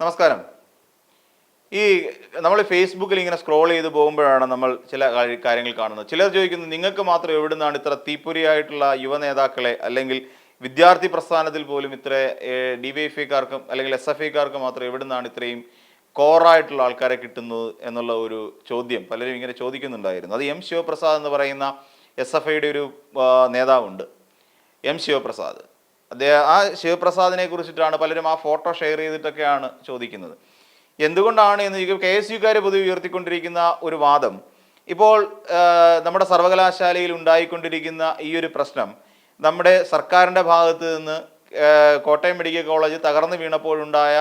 നമസ്കാരം. ഈ നമ്മൾ ഫേസ്ബുക്കിൽ ഇങ്ങനെ സ്ക്രോൾ ചെയ്ത് പോകുമ്പോഴാണ് നമ്മൾ ചില കാര്യങ്ങൾ കാണുന്നത്. ചിലർ ചോദിക്കുന്നത് നിങ്ങൾക്ക് മാത്രം എവിടുന്നാണ് ഇത്ര തീപ്പൊരിയായിട്ടുള്ള യുവ നേതാക്കളെ അല്ലെങ്കിൽ വിദ്യാർത്ഥി പ്രസ്ഥാനത്തിൽ പോലും ഇത്ര ഡി വൈ എഫ് ഐക്കാർക്കും അല്ലെങ്കിൽ എസ് എഫ് ഐക്കാർക്കും മാത്രം എവിടുന്നാണ് ഇത്രയും കോറായിട്ടുള്ള ആൾക്കാരെ കിട്ടുന്നത്? എന്നുള്ള ഒരു ചോദ്യം പലരും ഇങ്ങനെ ചോദിക്കുന്നുണ്ടായിരുന്നു. അത് എം ശിവപ്രസാദ് എന്ന് പറയുന്ന എസ് എഫ് ഐയുടെ ഒരു നേതാവുണ്ട്. എം ശിവപ്രസാദ്. അദ്ദേഹം ആ ശിവപ്രസാദിനെ കുറിച്ചിട്ടാണ് പലരും ആ ഫോട്ടോ ഷെയർ ചെയ്തിട്ടൊക്കെയാണ് ചോദിക്കുന്നത്. എന്തുകൊണ്ടാണ് എന്ന് കെ എസ് യുക്കാർ പൊതുവെ ഉയർത്തിക്കൊണ്ടിരിക്കുന്ന ഒരു വാദം? ഇപ്പോൾ നമ്മുടെ സർവകലാശാലയിൽ ഉണ്ടായിക്കൊണ്ടിരിക്കുന്ന ഈ ഒരു പ്രശ്നം നമ്മുടെ സർക്കാരിന്റെ ഭാഗത്ത് നിന്ന് കോട്ടയം മെഡിക്കൽ കോളേജ് തകർന്നു വീണപ്പോഴുണ്ടായ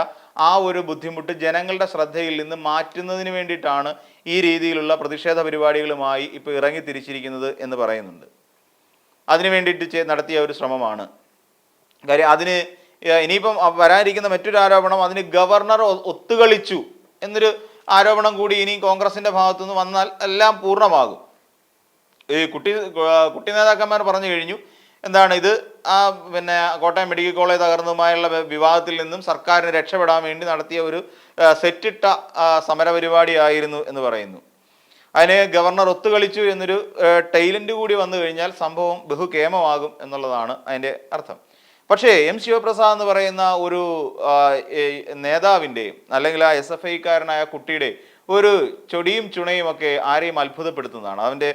ആ ഒരു ബുദ്ധിമുട്ട് ജനങ്ങളുടെ ശ്രദ്ധയിൽ നിന്ന് മാറ്റുന്നതിന് വേണ്ടിയിട്ടാണ് ഈ രീതിയിലുള്ള പ്രതിഷേധ പരിപാടികളുമായി ഇപ്പോൾ ഇറങ്ങി തിരിച്ചിരിക്കുന്നത് എന്ന് പറയുന്നുണ്ട്. അതിനു വേണ്ടിയിട്ട് നടത്തിയ ഒരു ശ്രമമാണ് കാര്യം അതിന് ഇനിയിപ്പം വരാനിരിക്കുന്ന മറ്റൊരു ആരോപണം അതിന് ഗവർണർ ഒത്തുകളിച്ചു എന്നൊരു ആരോപണം കൂടി ഇനി കോൺഗ്രസിന്റെ ഭാഗത്തുനിന്ന് വന്നാൽ എല്ലാം പൂർണമാകും. ഈ കുട്ടി കുട്ടി നേതാക്കന്മാർ പറഞ്ഞു കഴിഞ്ഞു. എന്താണ് ഇത്? ആ പിന്നെ കോട്ടയം മെഡിക്കൽ കോളേജ് തകർന്നതുമായുള്ള വിവാദത്തിൽ നിന്നും സർക്കാരിന് രക്ഷപ്പെടാൻ വേണ്ടി നടത്തിയ ഒരു സെറ്റിട്ട സമരപരിപാടിയായിരുന്നു എന്ന് പറയുന്നു. അതിന് ഗവർണർ ഒത്തുകളിച്ചു എന്നൊരു ടൈലന്റ് കൂടി വന്നു കഴിഞ്ഞാൽ സംഭവം ബഹുകേമമാകും എന്നുള്ളതാണ് അതിന്റെ അർത്ഥം. പക്ഷേ എം ശിവപ്രസാദ് എന്ന് പറയുന്ന ഒരു നേതാവിന്റെയും നേതാവിന്റെ അല്ലെങ്കിൽ ആ എസ് എഫ് ഐക്കാരനായ കുട്ടിയുടെ ഒരു ചൊടിയും ചുണയും ഒക്കെ ആരെയും അത്ഭുതപ്പെടുത്തുന്നതാണ്. അവന്റെ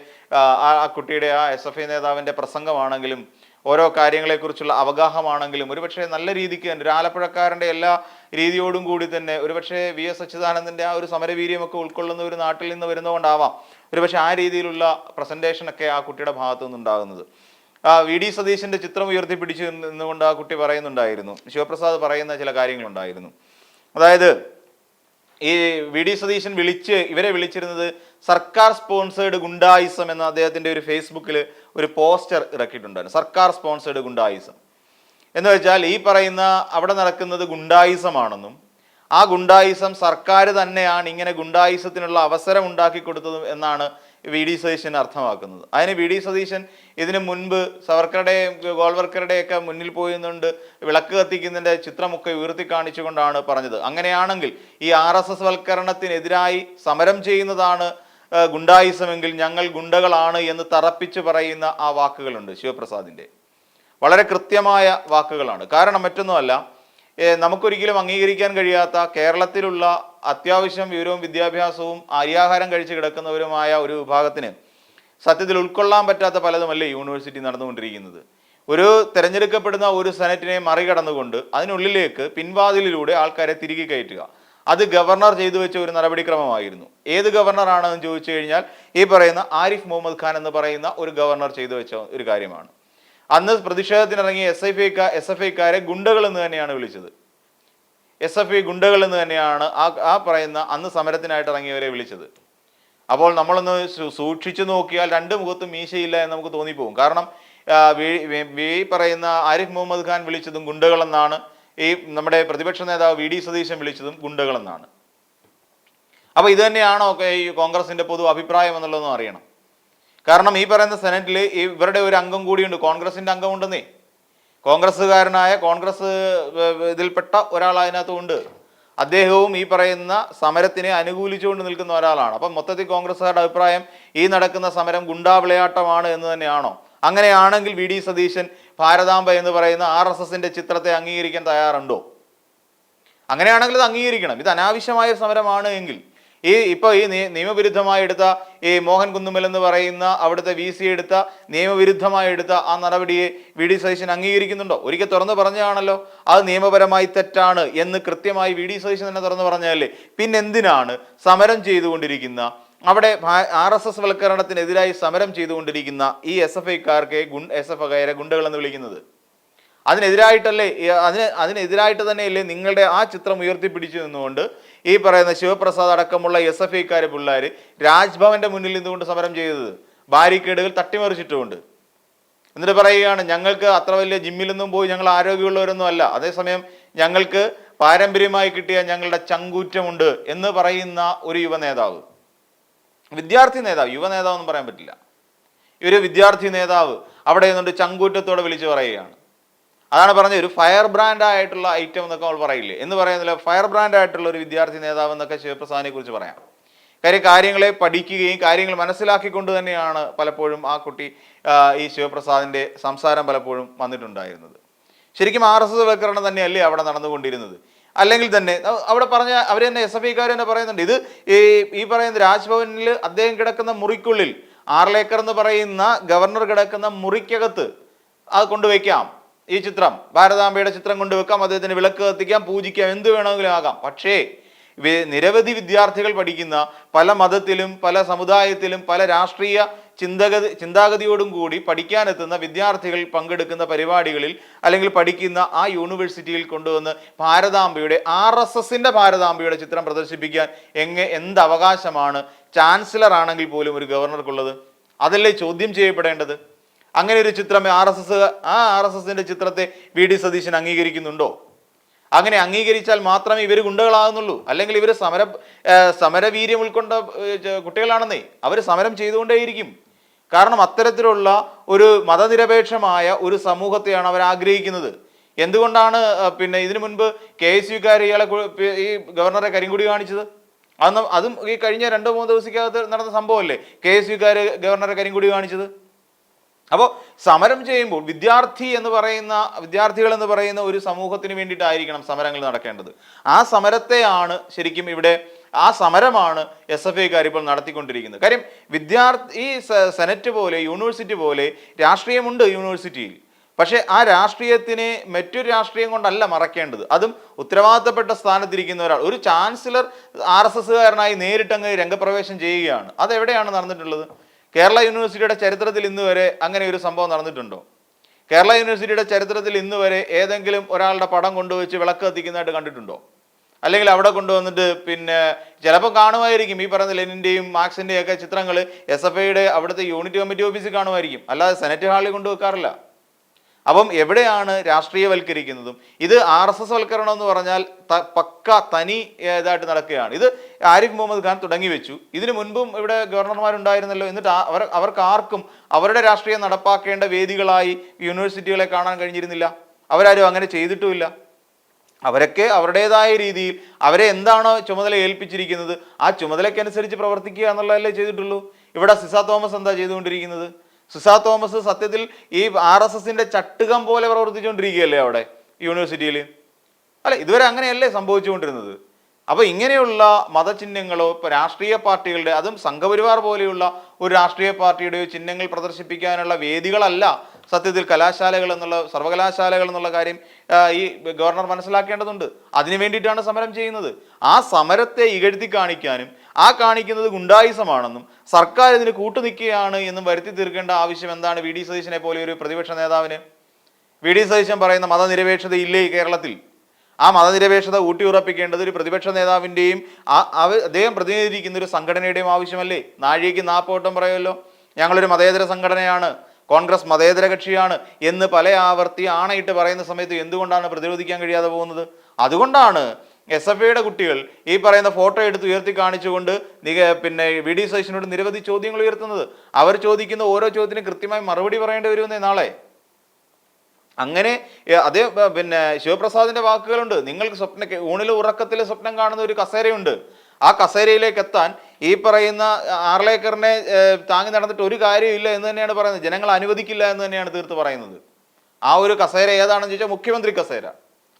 ആ കുട്ടിയുടെ ആ എസ് എഫ് ഐ നേതാവിന്റെ പ്രസംഗമാണെങ്കിലും ഓരോ കാര്യങ്ങളെക്കുറിച്ചുള്ള അവഗാഹമാണെങ്കിലും ഒരുപക്ഷെ നല്ല രീതിക്ക് തന്നെ ഒരു ആലപ്പുഴക്കാരന്റെ എല്ലാ രീതിയോടും കൂടി തന്നെ ഒരുപക്ഷെ വി എസ് അച്യുതാനന്ദന്റെ ആ ഒരു സമരവീര്യമൊക്കെ ഉൾക്കൊള്ളുന്ന ഒരു നാട്ടിൽ നിന്ന് വരുന്നതുകൊണ്ടാവാം ഒരുപക്ഷെ ആ രീതിയിലുള്ള പ്രസന്റേഷനൊക്കെ ആ കുട്ടിയുടെ ഭാഗത്തു നിന്നുണ്ടാകുന്നത് ആ വി ഡി സതീശന്റെ ചിത്രം ഉയർത്തിപ്പിടിച്ചു നിന്നുകൊണ്ട് ആ കുട്ടി പറയുന്നുണ്ടായിരുന്നു. ശിവപ്രസാദ് പറയുന്ന ചില കാര്യങ്ങളുണ്ടായിരുന്നു. അതായത് ഈ വി ഡി സതീശൻ വിളിച്ച് ഇവരെ വിളിച്ചിരുന്നത് സർക്കാർ സ്പോൺസേഡ് ഗുണ്ടായിസം എന്ന അദ്ദേഹത്തിന്റെ ഒരു ഫേസ്ബുക്കിൽ ഒരു പോസ്റ്റർ ഇറക്കിയിട്ടുണ്ടായിരുന്നു. സർക്കാർ സ്പോൺസേഡ് ഗുണ്ടായിസം. എന്ന് വെച്ചാൽ ഈ പറയുന്ന അവിടെ നടക്കുന്നത് ഗുണ്ടായിസമാണെന്നും ആ ഗുണ്ടായിസം സർക്കാർ തന്നെയാണ് ഇങ്ങനെ ഗുണ്ടായിസത്തിനുള്ള അവസരം ഉണ്ടാക്കി കൊടുത്തതും എന്നാണ് വി ഡി സതീശൻ അർത്ഥമാക്കുന്നത്. അതിന് വി ഡി സതീശൻ ഇതിന് മുൻപ് സവർക്കറുടെയും ഗോൾവർക്കറുടെയൊക്കെ മുന്നിൽ പോയിരുന്നുണ്ട്. വിളക്ക് കത്തിക്കുന്നതിന്റെ ചിത്രമൊക്കെ ഉയർത്തി കാണിച്ചുകൊണ്ടാണ് പറഞ്ഞത്. അങ്ങനെയാണെങ്കിൽ ഈ ആർ എസ് എസ് വൽക്കരണത്തിനെതിരായി സമരം ചെയ്യുന്നതാണ് ഗുണ്ടായിസമെങ്കിൽ ഞങ്ങൾ ഗുണ്ടകളാണ് എന്ന് തറപ്പിച്ച് പറയുന്ന ആ വാക്കുകളുണ്ട് ശിവപ്രസാദിന്റെ. വളരെ കൃത്യമായ വാക്കുകളാണ്. കാരണം മറ്റൊന്നുമല്ല നമുക്കൊരിക്കലും അംഗീകരിക്കാൻ കഴിയാത്ത കേരളത്തിലുള്ള അത്യാവശ്യം വിവരവും വിദ്യാഭ്യാസവും അരിയാഹാരം കഴിച്ച് കിടക്കുന്നവരുമായ ഒരു വിഭാഗത്തിന് സത്യത്തിൽ ഉൾക്കൊള്ളാൻ പറ്റാത്ത പലതുമല്ലേ യൂണിവേഴ്സിറ്റി നടന്നുകൊണ്ടിരിക്കുന്നത്? ഒരു തിരഞ്ഞെടുക്കപ്പെടുന്ന ഒരു സെനറ്റിനെ മറികടന്നുകൊണ്ട് അതിനുള്ളിലേക്ക് പിൻവാതിലിലൂടെ ആൾക്കാരെ തിരികെ കയറ്റുക. അത് ഗവർണർ ചെയ്തു വെച്ച ഒരു നടപടിക്രമമായിരുന്നു. ഏത് ഗവർണറാണെന്ന് ചോദിച്ചു കഴിഞ്ഞാൽ ഈ പറയുന്ന ആരിഫ് മുഹമ്മദ് ഖാൻ എന്ന് പറയുന്ന ഒരു ഗവർണർ ചെയ്തു വെച്ച ഒരു കാര്യമാണ്. അന്ന് പ്രതിഷേധത്തിനിറങ്ങിയ S F I S F ഐക്കാരെ ഗുണ്ടകൾ എന്ന് തന്നെയാണ് വിളിച്ചത്. എസ് എഫ് ഐ ഗുണ്ടകൾ എന്ന് തന്നെയാണ് ആ ആ പറയുന്ന അന്ന് സമരത്തിനായിട്ട് ഇറങ്ങിയവരെ വിളിച്ചത്. അപ്പോൾ നമ്മളൊന്ന് സൂക്ഷിച്ചു നോക്കിയാൽ രണ്ട് മുഖത്തും മീശയില്ല എന്ന് നമുക്ക് തോന്നിപ്പോകും. കാരണം ഈ പറയുന്ന ആരിഫ് മുഹമ്മദ് ഖാൻ വിളിച്ചതും ഗുണ്ടകളെന്നാണ് ഈ നമ്മുടെ പ്രതിപക്ഷ നേതാവ് വി ഡി സതീശൻ വിളിച്ചതും ഗുണ്ടകളെന്നാണ് അപ്പോൾ ഇത് തന്നെയാണോ ഈ കോൺഗ്രസിന്റെ പൊതു അഭിപ്രായം എന്നുള്ളതെന്ന് അറിയണം. കാരണം ഈ പറയുന്ന സെനറ്റിൽ ഇവരുടെ ഒരു അംഗം കൂടിയുണ്ട്. കോൺഗ്രസിന്റെ അംഗമുണ്ടെന്നേ കോൺഗ്രസ്സുകാരനായ കോൺഗ്രസ് ഇതിൽപ്പെട്ട ഒരാൾ അതിനകത്തുണ്ട് അദ്ദേഹവും ഈ പറയുന്ന സമരത്തിനെ അനുകൂലിച്ചുകൊണ്ട് നിൽക്കുന്ന ഒരാളാണ്. അപ്പം മൊത്തത്തിൽ കോൺഗ്രസ്സുകാരുടെ അഭിപ്രായം ഈ നടക്കുന്ന സമരം ഗുണ്ടാവിളയാട്ടമാണ് എന്ന് തന്നെയാണോ? അങ്ങനെയാണെങ്കിൽ വി ഡി സതീശൻ ഭാരതാംബ എന്ന് പറയുന്ന ആർ എസ് എസിന്റെ ചിത്രത്തെ അംഗീകരിക്കാൻ തയ്യാറുണ്ടോ? അങ്ങനെയാണെങ്കിൽ ഇത് അംഗീകരിക്കണം. ഇത് അനാവശ്യമായ സമരമാണ് എങ്കിൽ. ഈ ഇപ്പോൾ ഈ നിയ- നിയമവിരുദ്ധമായി എടുത്ത ഈ മോഹൻ കുന്നുമൽ എന്ന് പറയുന്ന അവിടുത്തെ വി സി എടുത്ത നിയമവിരുദ്ധമായി എടുത്ത ആ നടപടിയെ വി ഡി സതീശൻ അംഗീകരിക്കുന്നുണ്ടോ? ഒരിക്കൽ തുറന്നു പറഞ്ഞതാണല്ലോ. അത് നിയമപരമായി തെറ്റാണ് എന്ന് കൃത്യമായി വി ഡി സതീശൻ തന്നെ തുറന്നു പറഞ്ഞതല്ലേ? പിന്നെന്തിനാണ് സമരം ചെയ്തുകൊണ്ടിരിക്കുന്ന അവിടെ ആർ എസ് എസ് വൽക്കരണത്തിനെതിരായി സമരം ചെയ്തുകൊണ്ടിരിക്കുന്ന ഈ എസ് എഫ് ഐക്കാർക്ക് ഗുൺ എസ് എഫ് ഐക്കാരെ ഗുണ്ടകളെന്ന് വിളിക്കുന്നത്? അതിനെതിരായിട്ടല്ലേ? അതിന് അതിനെതിരായിട്ട് തന്നെയല്ലേ നിങ്ങളുടെ ആ ചിത്രം ഉയർത്തിപ്പിടിച്ചു നിന്നുകൊണ്ട് ഈ പറയുന്ന ശിവപ്രസാദ് അടക്കമുള്ള എസ് എഫ് ഐക്കാർ പിള്ളേർ രാജ്ഭവന്റെ മുന്നിൽ നിന്നുകൊണ്ട് സമരം ചെയ്തത്. ബാരിക്കേഡുകൾ തട്ടിമറിച്ചിട്ടുമുണ്ട്. എന്നിട്ട് പറയുകയാണ് ഞങ്ങൾക്ക് അത്ര വലിയ ജിമ്മിലൊന്നും പോയി ഞങ്ങൾ ആരോഗ്യമുള്ളവരൊന്നും അല്ല. അതേസമയം ഞങ്ങൾക്ക് പാരമ്പര്യമായി കിട്ടിയ ഞങ്ങളുടെ ചങ്കൂറ്റമുണ്ട് എന്ന് പറയുന്ന ഒരു യുവ നേതാവ്. വിദ്യാർത്ഥി നേതാവ് യുവ നേതാവ് പറയാൻ പറ്റില്ല. ഇവർ വിദ്യാർത്ഥി നേതാവ് അവിടെ നിന്നുകൊണ്ട് ചങ്കൂറ്റത്തോടെ വിളിച്ചു പറയുകയാണ്. അതാണ് പറഞ്ഞ ഒരു ഫയർ ബ്രാൻഡ് ആയിട്ടുള്ള ഐറ്റം എന്നൊക്കെ നമ്മൾ പറയില്ലേ? എന്ന് പറയുന്നില്ല ഫയർ ബ്രാൻഡ് ആയിട്ടുള്ള ഒരു വിദ്യാർത്ഥി നേതാവ് എന്നൊക്കെ ശിവപ്രസാദിനെ കുറിച്ച് പറയാം. കാര്യം കാര്യങ്ങളെ പഠിക്കുകയും കാര്യങ്ങൾ മനസ്സിലാക്കിക്കൊണ്ട് തന്നെയാണ് പലപ്പോഴും ആ കുട്ടി ഈ ശിവപ്രസാദിന്റെ സംസാരം പലപ്പോഴും വന്നിട്ടുണ്ടായിരുന്നത്. ശരിക്കും ആർ എസ് എസ് വൽക്കരണം തന്നെയല്ലേ അവിടെ നടന്നുകൊണ്ടിരുന്നത്? അല്ലെങ്കിൽ തന്നെ അവിടെ പറഞ്ഞ അവർ തന്നെ എസ് എഫ് ഐക്കാർ തന്നെ പറയുന്നുണ്ട് ഇത് ഈ ഈ പറയുന്ന രാജ്ഭവനിൽ അദ്ദേഹം കിടക്കുന്ന മുറിക്കുള്ളിൽ ആർലേക്കർ എന്ന് പറയുന്ന ഗവർണർ കിടക്കുന്ന മുറിക്കകത്ത് അത് കൊണ്ടുവയ്ക്കാം. ഈ ചിത്രം ഭാരതാംബയുടെ ചിത്രം കൊണ്ടുവെക്കാം അദ്ദേഹത്തിന് വിളക്ക് കത്തിക്കാം പൂജിക്കാം എന്ത് വേണമെങ്കിലും ആകാം. പക്ഷേ നിരവധി വിദ്യാർത്ഥികൾ പഠിക്കുന്ന പല മതത്തിലും പല സമുദായത്തിലും പല രാഷ്ട്രീയ ചിന്തഗതി ചിന്താഗതിയോടും കൂടി പഠിക്കാനെത്തുന്ന വിദ്യാർത്ഥികൾ പങ്കെടുക്കുന്ന പരിപാടികളിൽ അല്ലെങ്കിൽ പഠിക്കുന്ന ആ യൂണിവേഴ്സിറ്റിയിൽ കൊണ്ടുവന്ന് ഭാരതാംബയുടെ ആർ എസ് എസിന്റെ ഭാരതാംബയുടെ ചിത്രം പ്രദർശിപ്പിക്കാൻ എങ്ങ എന്ത് അവകാശമാണ് ചാൻസലർ ആണെങ്കിൽ പോലും ഒരു ഗവർണർക്കുള്ളത്. അതല്ലേ ചോദ്യം ചെയ്യപ്പെടേണ്ടത്? അങ്ങനെ ഒരു ചിത്രം ആർ എസ് എസ് ആ ആർ എസ് എസിന്റെ ചിത്രത്തെ വി ഡി സതീശൻ അംഗീകരിക്കുന്നുണ്ടോ? അങ്ങനെ അംഗീകരിച്ചാൽ മാത്രമേ ഇവർ ഗുണ്ടകളാകുന്നുള്ളൂ. അല്ലെങ്കിൽ ഇവർ സമര സമരവീര്യം ഉൾക്കൊണ്ട കുട്ടികളാണെന്നേ. അവർ സമരം ചെയ്തുകൊണ്ടേയിരിക്കും. കാരണം അത്തരത്തിലുള്ള ഒരു മതനിരപേക്ഷമായ ഒരു സമൂഹത്തെയാണ് അവർ ആഗ്രഹിക്കുന്നത്. എന്തുകൊണ്ടാണ് പിന്നെ ഇതിനു മുൻപ് കെ എസ് യുക്കാർ ഇയാളെ ഈ ഗവർണറെ കരിങ്കുടി കാണിച്ചത്? അന്ന് അതും ഈ കഴിഞ്ഞ രണ്ടോ മൂന്നോ ദിവസക്കകത്ത് നടന്ന സംഭവമല്ലേ? കെ എസ് യുക്കാർ ഗവർണറെ കരിങ്കുടി കാണിച്ചത്? അപ്പോൾ സമരം ചെയ്യുമ്പോൾ വിദ്യാർത്ഥി എന്ന് പറയുന്ന വിദ്യാർത്ഥികൾ എന്ന് പറയുന്ന ഒരു സമൂഹത്തിന് വേണ്ടിയിട്ടായിരിക്കണം സമരങ്ങൾ നടക്കേണ്ടത്. ആ സമരത്തെയാണ് ശരിക്കും ഇവിടെ ആ സമരമാണ് എസ് എഫ് ഐക്കാർ ഇപ്പോൾ നടത്തിക്കൊണ്ടിരിക്കുന്നത്. കാര്യം വിദ്യാർത്ഥി ഈ സെനറ്റ് പോലെ യൂണിവേഴ്സിറ്റി പോലെ രാഷ്ട്രീയമുണ്ട് യൂണിവേഴ്സിറ്റിയിൽ. പക്ഷേ ആ രാഷ്ട്രീയത്തിനെ മറ്റൊരു രാഷ്ട്രീയം കൊണ്ടല്ല മറക്കേണ്ടത്. അതും ഉത്തരവാദിത്തപ്പെട്ട സ്ഥാനത്തിരിക്കുന്ന ഒരാൾ. ഒരു ചാൻസലർ ആർ എസ് എസ്സുകാരനായി നേരിട്ടങ്ങ് രംഗപ്രവേശം ചെയ്യുകയാണ്. അതെവിടെയാണ് നടന്നിട്ടുള്ളത്? കേരള യൂണിവേഴ്സിറ്റിയുടെ ചരിത്രത്തിൽ ഇന്ന് വരെ അങ്ങനെ ഒരു സംഭവം നടന്നിട്ടുണ്ടോ? കേരള യൂണിവേഴ്സിറ്റിയുടെ ചരിത്രത്തിൽ ഇന്ന് വരെ ഏതെങ്കിലും ഒരാളുടെ പടം കൊണ്ടുവച്ച് വിളക്ക് കത്തിക്കുന്നതായിട്ട് കണ്ടിട്ടുണ്ടോ? അല്ലെങ്കിൽ അവിടെ കൊണ്ടുവന്നിട്ട് പിന്നെ ചിലപ്പോൾ കാണുമായിരിക്കും ഈ പറയുന്ന ലെനിന്റെയും മാർക്സിന്റെയും ഒക്കെ ചിത്രങ്ങൾ എസ് എഫ് ഐയുടെ അവിടുത്തെ യൂണിറ്റ് കമ്മിറ്റി ഓഫീസിൽ കാണുമായിരിക്കും. അല്ലാതെ സെനറ്റ് ഹാളിൽ കൊണ്ടുവെക്കാറില്ല. അപ്പം എവിടെയാണ് രാഷ്ട്രീയവൽക്കരിക്കുന്നതും? ഇത് ആർ എസ് എസ് വൽക്കരണം എന്ന് പറഞ്ഞാൽ പക്ക തനി ഇതായിട്ട് നടക്കുകയാണ്. ഇത് ആരിഫ് മുഹമ്മദ് ഖാൻ തുടങ്ങി വെച്ചു ഇതിനു മുൻപും ഇവിടെ ഗവർണർമാരുണ്ടായിരുന്നല്ലോ. എന്നിട്ട് അവർ അവർക്ക് ആർക്കും അവരുടെ രാഷ്ട്രീയം നടപ്പാക്കേണ്ട വേദികളായി യൂണിവേഴ്സിറ്റികളെ കാണാൻ കഴിഞ്ഞിരുന്നില്ല. അവരാരും അങ്ങനെ ചെയ്തിട്ടുമില്ല. അവരൊക്കെ അവരുടേതായ രീതിയിൽ അവരെ എന്താണോ ചുമതല ഏൽപ്പിച്ചിരിക്കുന്നത് ആ ചുമതലയ്ക്കനുസരിച്ച് പ്രവർത്തിക്കുക എന്നുള്ളതല്ലേ ചെയ്തിട്ടുള്ളൂ. ഇവിടെ സിസ തോമസ് എന്താ ചെയ്തുകൊണ്ടിരിക്കുന്നത്? സിസ തോമസ് സത്യത്തിൽ ഈ ആർ എസ് എസിന്റെ ചട്ടുകം പോലെ പ്രവർത്തിച്ചുകൊണ്ടിരിക്കുകയല്ലേ അവിടെ യൂണിവേഴ്സിറ്റിയിൽ? അല്ല ഇതുവരെ അങ്ങനെയല്ലേ സംഭവിച്ചുകൊണ്ടിരുന്നത്? അപ്പോൾ ഇങ്ങനെയുള്ള മതചിഹ്നങ്ങളോ ഇപ്പോൾ രാഷ്ട്രീയ പാർട്ടികളുടെ അതും സംഘപരിവാർ പോലെയുള്ള ഒരു രാഷ്ട്രീയ പാർട്ടിയുടെയോ ചിഹ്നങ്ങൾ പ്രദർശിപ്പിക്കാനുള്ള വേദികളല്ല സത്യത്തിൽ കലാശാലകൾ എന്നുള്ള സർവകലാശാലകൾ എന്നുള്ള കാര്യം ഈ ഗവർണർ മനസ്സിലാക്കേണ്ടതുണ്ട്. അതിനു വേണ്ടിയിട്ടാണ് സമരം ചെയ്യുന്നത്. ആ സമരത്തെ ഇകഴ്ത്തി കാണിക്കാനും ആ കാണിക്കുന്നത് ഗുണ്ടായുസമാണെന്നും സർക്കാർ ഇതിന് കൂട്ടുനിൽക്കുകയാണ് എന്നും വരുത്തി തീർക്കേണ്ട ആവശ്യം എന്താണ് വി ഡി സതീശനെ പോലെ ഒരു പ്രതിപക്ഷ നേതാവിന്? വി ഡി സതീശൻ പറയുന്ന മതനിരപേക്ഷത ഇല്ലേ കേരളത്തിൽ? ആ മതനിരപേക്ഷത ഊട്ടിയുറപ്പിക്കേണ്ടത് ഒരു പ്രതിപക്ഷ നേതാവിന്റെയും അദ്ദേഹം പ്രതിനിധീകരിക്കുന്ന ഒരു സംഘടനയുടെയും ആവശ്യമല്ലേ? നാഴികയ്ക്ക് നാപ്പോട്ടം പറയുമല്ലോ. ഞങ്ങളൊരു മതേതര സംഘടനയാണ്. കോൺഗ്രസ് മതേതര കക്ഷിയാണ് എന്ന് പല ആവർത്തി ആണയിട്ട് പറയുന്ന സമയത്ത് എന്തുകൊണ്ടാണ് പ്രതിരോധിക്കാൻ കഴിയാതെ പോകുന്നത്? അതുകൊണ്ടാണ് എസ് എഫ് ഐയുടെ കുട്ടികൾ ഈ പറയുന്ന ഫോട്ടോ എടുത്ത് ഉയർത്തി കാണിച്ചുകൊണ്ട് നിക- പിന്നെ വി ഡി സതീശനോട് നിരവധി ചോദ്യങ്ങൾ ഉയർത്തുന്നത്. അവർ ചോദിക്കുന്ന ഓരോ ചോദ്യത്തിനും കൃത്യമായി മറുപടി പറയേണ്ടി വരുമെന്നേ നാളെ. അങ്ങനെ അതേ പിന്നെ ശിവപ്രസാദിന്റെ വാക്കുകളുണ്ട്. നിങ്ങൾക്ക് സ്വപ്ന ഊണിൽ ഉറക്കത്തിൽ സ്വപ്നം കാണുന്ന ഒരു കസേരയുണ്ട്. ആ കസേരയിലേക്ക് എത്താൻ ഈ പറയുന്ന ആർലേക്കറിനെ താങ്ങി നടന്നിട്ട് ഒരു കാര്യമില്ല എന്ന് തന്നെയാണ് പറയുന്നത്. ജനങ്ങൾ അനുവദിക്കില്ല എന്ന് തന്നെയാണ് തീർത്ത് പറയുന്നത്. ആ ഒരു കസേര ഏതാണെന്ന് ചോദിച്ചാൽ മുഖ്യമന്ത്രി കസേര.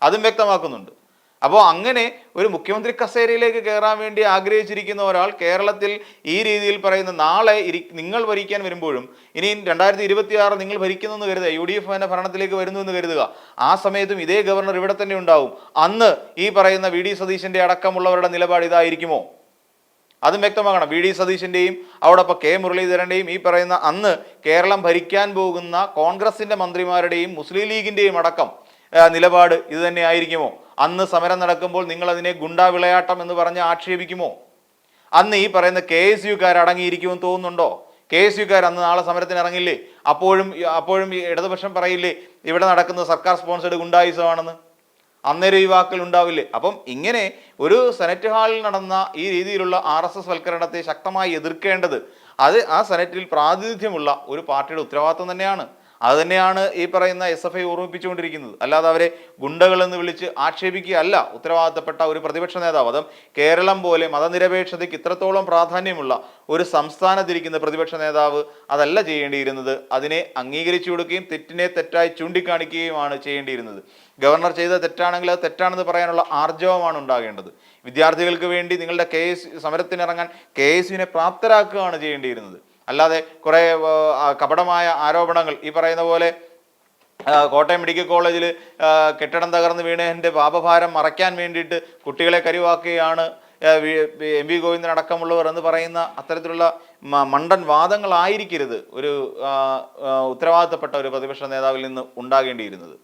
അതും വ്യക്തമാക്കുന്നുണ്ട്. അപ്പോൾ അങ്ങനെ ഒരു മുഖ്യമന്ത്രി കസേരയിലേക്ക് കയറാൻ വേണ്ടി ആഗ്രഹിച്ചിരിക്കുന്ന ഒരാൾ കേരളത്തിൽ ഈ രീതിയിൽ പറയുന്ന നാളെ നിങ്ങൾ ഭരിക്കാൻ വരുമ്പോഴും ഇനി രണ്ടായിരത്തി ഇരുപത്തി ആറ് നിങ്ങൾ ഭരിക്കുന്നു എന്ന് കരുതുക യു ഡി എഫ് ഭരണത്തിലേക്ക് വരുന്നു എന്ന് കരുതുക ആ സമയത്തും ഇതേ ഗവർണർ ഇവിടെ തന്നെ ഉണ്ടാവും. അന്ന് ഈ പറയുന്ന വി ഡി സതീശന്റെ അടക്കമുള്ളവരുടെ നിലപാട് ഇതായിരിക്കുമോ? അതും വ്യക്തമാകണം വി. ഡി. സതീശന്റെയും അവിടെ കെ. മുരളീധരന്റെയും ഈ പറയുന്ന അന്ന് കേരളം ഭരിക്കാൻ പോകുന്ന കോൺഗ്രസിന്റെ മന്ത്രിമാരുടെയും മുസ്ലിം ലീഗിന്റെയും അടക്കം നിലപാട് ഇത് തന്നെ ആയിരിക്കുമോ? അന്ന് സമരം നടക്കുമ്പോൾ നിങ്ങൾ അതിനെ ഗുണ്ടാ വിളയാട്ടം എന്ന് പറഞ്ഞ് ആക്ഷേപിക്കുമോ? അന്ന് ഈ പറയുന്ന കെ. എസ്. യുക്കാർ അടങ്ങിയിരിക്കുമെന്ന് തോന്നുന്നുണ്ടോ? കെ. എസ്. യുക്കാർ അന്ന് നാളെ സമരത്തിന് ഇറങ്ങില്ലേ? അപ്പോഴും അപ്പോഴും ഇടതുപക്ഷം പറയില്ലേ ഇവിടെ നടക്കുന്നത് സർക്കാർ സ്പോൺസേഡ് ഗുണ്ടായുസമാണെന്ന്? അന്നേരം യുവാക്കൾ ഉണ്ടാവില്ലേ? അപ്പം ഇങ്ങനെ ഒരു സെനറ്റ് ഹാളിൽ നടന്ന ഈ രീതിയിലുള്ള ആർ എസ് എസ് വൽക്കരണത്തെ ശക്തമായി എതിർക്കേണ്ടത് അത് ആ സെനറ്റിൽ പ്രാതിനിധ്യമുള്ള ഒരു പാർട്ടിയുടെ ഉത്തരവാദിത്വം തന്നെയാണ്. അത് തന്നെയാണ് ഈ പറയുന്ന എസ് എഫ് ഐ ഓർമ്മിപ്പിച്ചുകൊണ്ടിരിക്കുന്നത്. അല്ലാതെ അവരെ ഗുണ്ടകളെന്ന് വിളിച്ച് ആക്ഷേപിക്കുകയല്ല. ഉത്തരവാദിത്തപ്പെട്ട ഒരു പ്രതിപക്ഷ നേതാവ്. അതും കേരളം പോലെ മതനിരപേക്ഷതയ്ക്ക് ഇത്രത്തോളം പ്രാധാന്യമുള്ള ഒരു സംസ്ഥാനത്തിരിക്കുന്ന പ്രതിപക്ഷ നേതാവ് അതല്ല ചെയ്യേണ്ടിയിരുന്നത്. അതിനെ അംഗീകരിച്ചു കൊടുക്കുകയും തെറ്റിനെ തെറ്റായി ചൂണ്ടിക്കാണിക്കുകയുമാണ് ചെയ്യേണ്ടിയിരുന്നത്. ഗവർണർ ചെയ്ത തെറ്റാണെങ്കിൽ അത് തെറ്റാണെന്ന് പറയാനുള്ള ആർജവമാണ് ഉണ്ടാകേണ്ടത്. വിദ്യാർത്ഥികൾക്ക് വേണ്ടി നിങ്ങളുടെ കെ എസ് സമരത്തിനിറങ്ങാൻ കെ എസ് യുവിനെ പ്രാപ്തരാക്കുകയാണ് ചെയ്യേണ്ടിയിരുന്നത്. അല്ലാതെ കുറേ കപടമായ ആരോപണങ്ങൾ. ഈ പറയുന്ന പോലെ കോട്ടയം മെഡിക്കൽ കോളേജിൽ കെട്ടിടം തകർന്ന് വീണതിന്റെ പാപഭാരം മറയ്ക്കാൻ വേണ്ടിയിട്ട് കുട്ടികളെ കരിവാക്കുകയാണ് എം വി ഗോവിന്ദൻ അടക്കമുള്ളവർ എന്ന് പറയുന്ന അത്തരത്തിലുള്ള മണ്ടൻ വാദങ്ങളായിരിക്കരുത് ഒരു ഉത്തരവാദിത്തപ്പെട്ട ഒരു പ്രതിപക്ഷ നേതാവിൽ നിന്ന് ഉണ്ടാകേണ്ടിയിരുന്നത്.